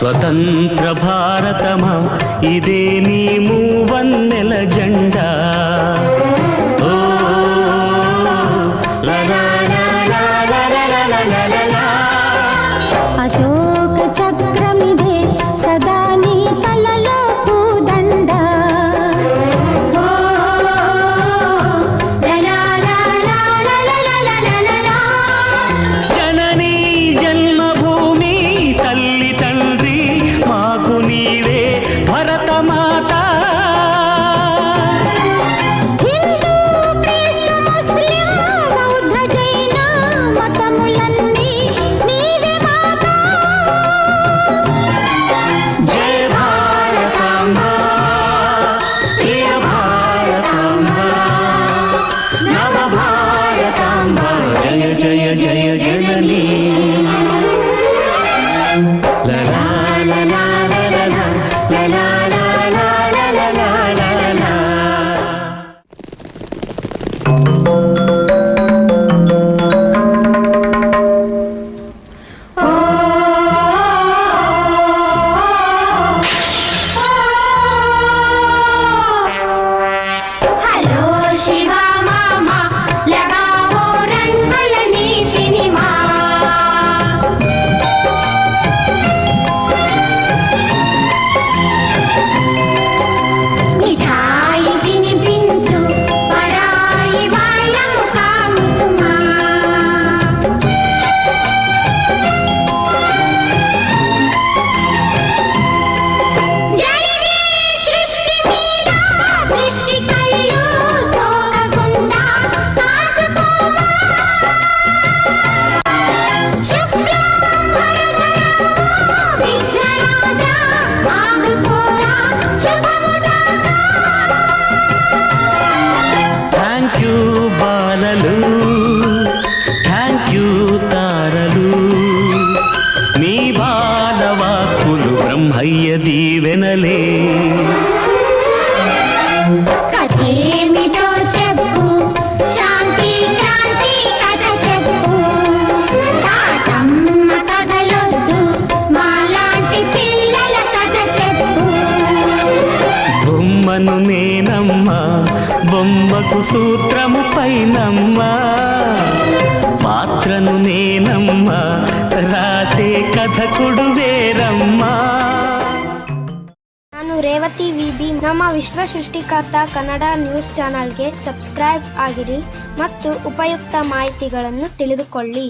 స్వతంత్ర భారతమా? ఇదే నీ మూవన్నెల జెండా. థ్యాంక్ యూ తారలు మీ బాలవాక్కులు బ్రహ్మయ్య దీవెనలే. బొమ్మకు సూత్రము పైనమ్మా పాత్రను నేనమ్మా రాసే కథకుడు ನಾನು ರೇವತಿ ವಿಬಿ, ನಮ್ಮ ವಿಶ್ವ ಸೃಷ್ಟಿಕರ್ತ ಕನ್ನಡ ನ್ಯೂಸ್ ಚಾನಲ್ಗೆ ಸಬ್ಸ್ಕ್ರೈಬ್ ಆಗಿರಿ ಮತ್ತು ಉಪಯುಕ್ತ ಮಾಹಿತಿಗಳನ್ನು ತಿಳಿದುಕೊಳ್ಳಿ.